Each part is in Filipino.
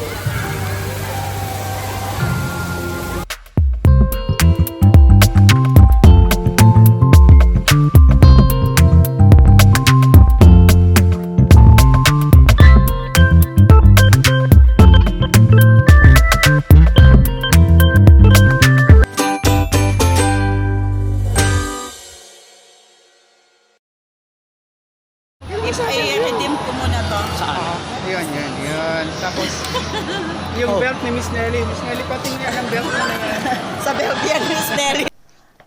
Oh, I-redeem ko muna to. Saan? Yun, yun, yun. Tapos, yung Oh. belt ni Miss Nelly. Miss Nelly, patingin ang belt mo na yan. Sa Belgian Mystery.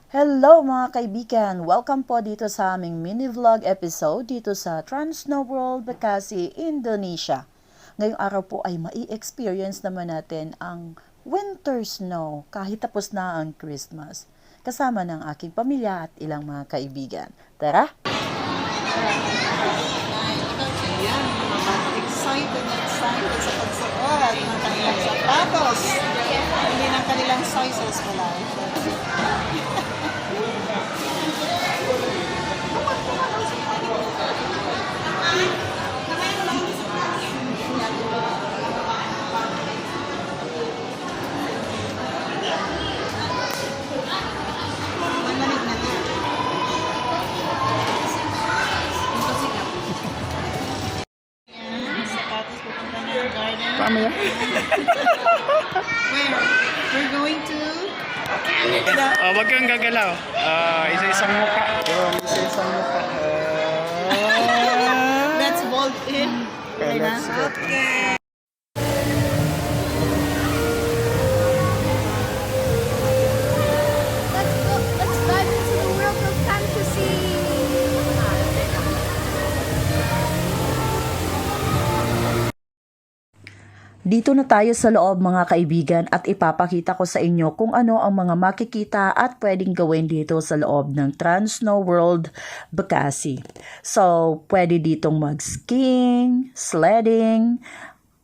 Hello mga kaibigan! Welcome po dito sa aming mini vlog episode dito sa Transno World, Bekasi, Indonesia. Ngayong araw po ay mai-experience naman natin ang winter snow kahit tapos na ang Christmas. Kasama ng aking pamilya at ilang mga kaibigan. Tara! Kanilang sizes pala. Okay. Dito na tayo sa loob mga kaibigan at ipapakita ko sa inyo kung ano ang mga makikita at pwedeng gawin dito sa loob ng Transno World Bekasi. So, pwede ditong mag-skiing, sledding,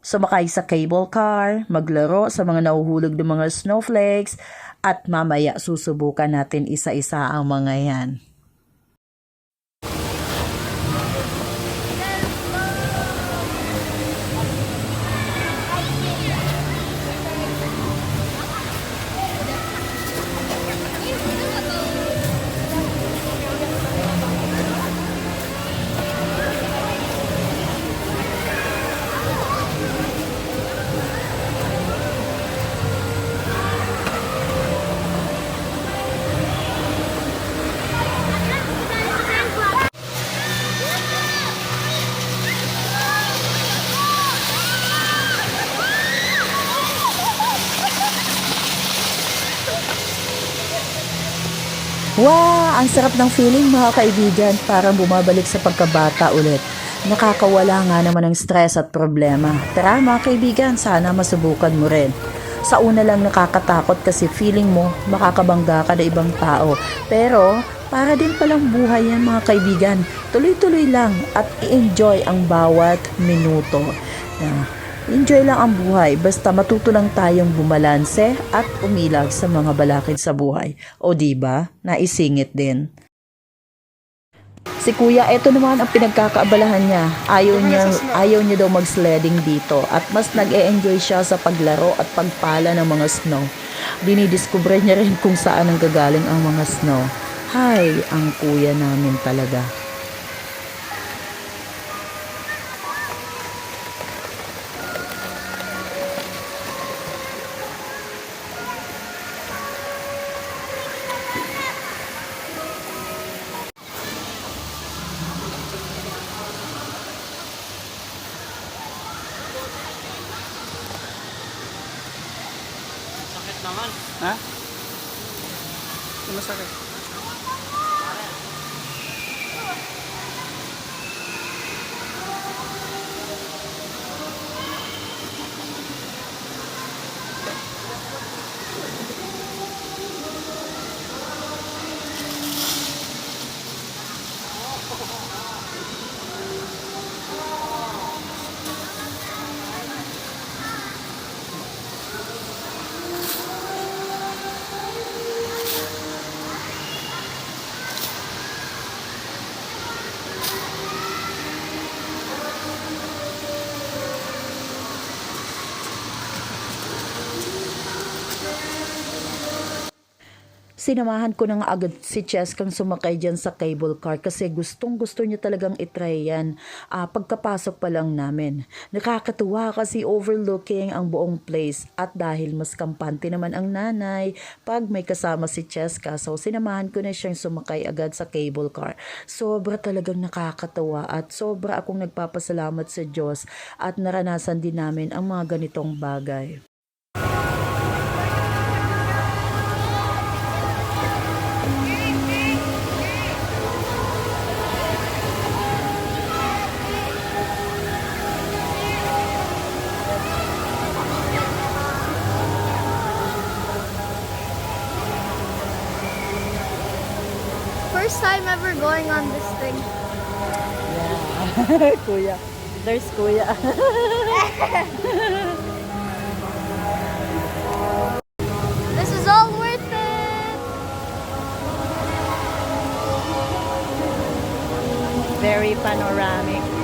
sumakay sa cable car, maglaro sa mga nahuhulog ng mga snowflakes, at mamaya susubukan natin isa-isa ang mga yan. Wow! Ang sarap ng feeling mga kaibigan. Parang bumabalik sa pagkabata ulit. Nakakawala nga naman ng stress at problema. Tara mga kaibigan, sana masubukan mo rin. Sa una lang nakakatakot kasi feeling mo makakabangga ka na ibang tao. Pero para din palang buhay yan mga kaibigan. Tuloy-tuloy lang at i-enjoy ang bawat minuto. Na enjoy lang ang buhay basta matuto lang tayong bumalanse at umilag sa mga balakid sa buhay. O di ba? Naisingit din. Si kuya, eto naman ang pinagkakaabalahan niya. Ayaw niya, ayaw niya daw mag-sledding dito at mas nag-e-enjoy siya sa paglaro at pagpala ng mga snow. Dinidiskubre niya rin kung saan ang gagaling ang mga snow. Hay, ang kuya namin talaga. Ha? Masakit? Sinamahan ko na nga agad si Cheskang sumakay dyan sa cable car kasi gustong gusto niya talagang itry yan ah, pagkapasok pa lang namin. Nakakatuwa kasi overlooking ang buong place at dahil mas kampante naman ang nanay pag may kasama si Cheska so sinamahan ko na siyang sumakay agad sa cable car. Sobra talagang nakakatuwa at sobra akong nagpapasalamat sa Diyos at naranasan din namin ang mga ganitong bagay. First time ever going on this thing. Yeah. kuya. There's kuya. This is all worth it. Very panoramic.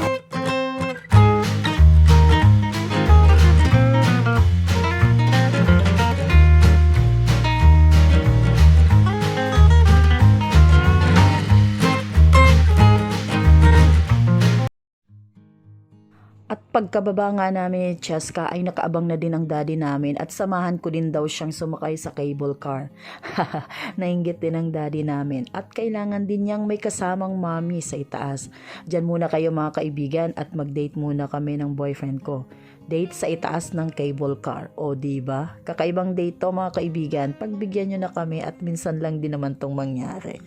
Pagkababa nga namin ni Cheska ay nakaabang na din ang daddy namin at samahan ko din daw siyang sumakay sa cable car. Nainggit din ang daddy namin at kailangan din niyang may kasamang mommy sa itaas. Diyan muna kayo mga kaibigan at mag-date muna kami ng boyfriend ko. Date sa itaas ng cable car. O ba? Kakaibang date to mga kaibigan. Pagbigyan nyo na kami at minsan lang din naman tong mangyari.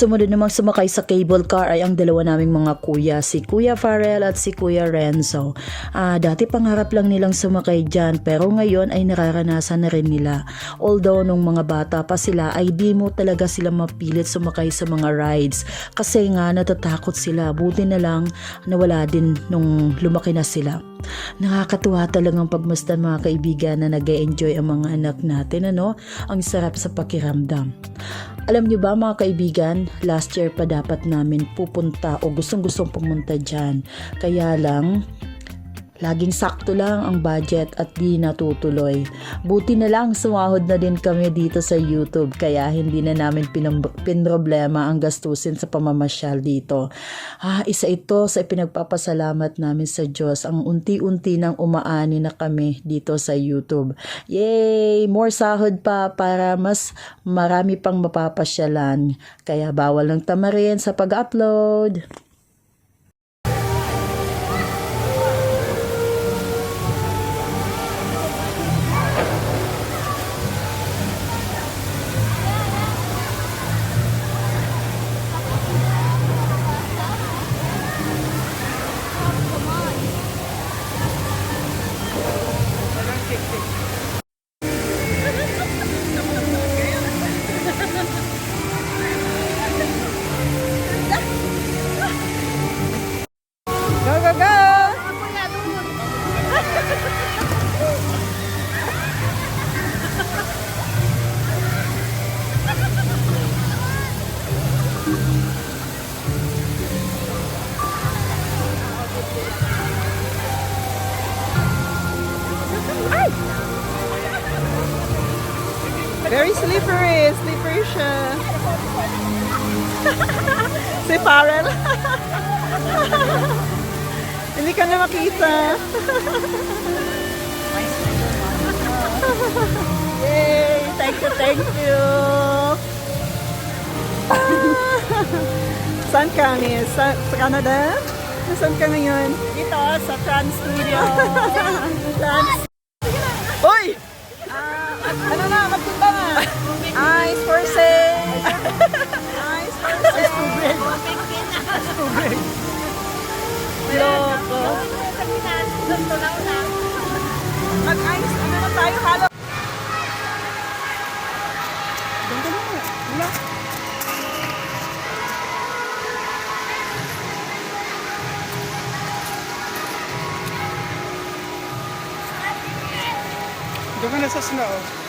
Sumunod namang sumakay sa cable car ay ang dalawa naming mga kuya, si Kuya Farrell at si Kuya Renzo. Ah, dati pangarap lang nilang sumakay dyan pero ngayon ay nararanasan na rin nila. Although nung mga bata pa sila ay di mo talaga sila mapilit sumakay sa mga rides kasi nga natatakot sila. Buti na lang nawala din nung lumaki na sila. Nakakatuwa talagang pagmasdan mga kaibigan na nag enjoy ang mga anak natin ano. Ang sarap sa pakiramdam. Alam niyo ba mga kaibigan, last year pa dapat namin pupunta o gustong gustong pumunta dyan. Kaya lang, Laging sakto lang ang budget at di natutuloy. Buti na lang sumahod na din kami dito sa YouTube kaya hindi na namin pinroblema ang gastusin sa pamamasyal dito. Ah, isa ito sa pinagpapasalamat namin sa Diyos ang unti-unti nang umaani na kami dito sa YouTube. Yay! More sahod pa para mas marami pang mapapasyalan. Kaya bawal ng tamarin sa pag-upload. Siya. si Farrell. Hindi ka na makita. Yay! Thank you, thank you. Saan ka, Miss? Sa, sa Canada? Saan ka ngayon? Dito sa Trans Studio. Trans. Loko. Mag-eyes. Ano na tayo? Halo. Ganda na. Wala. Doon ka na sa snow.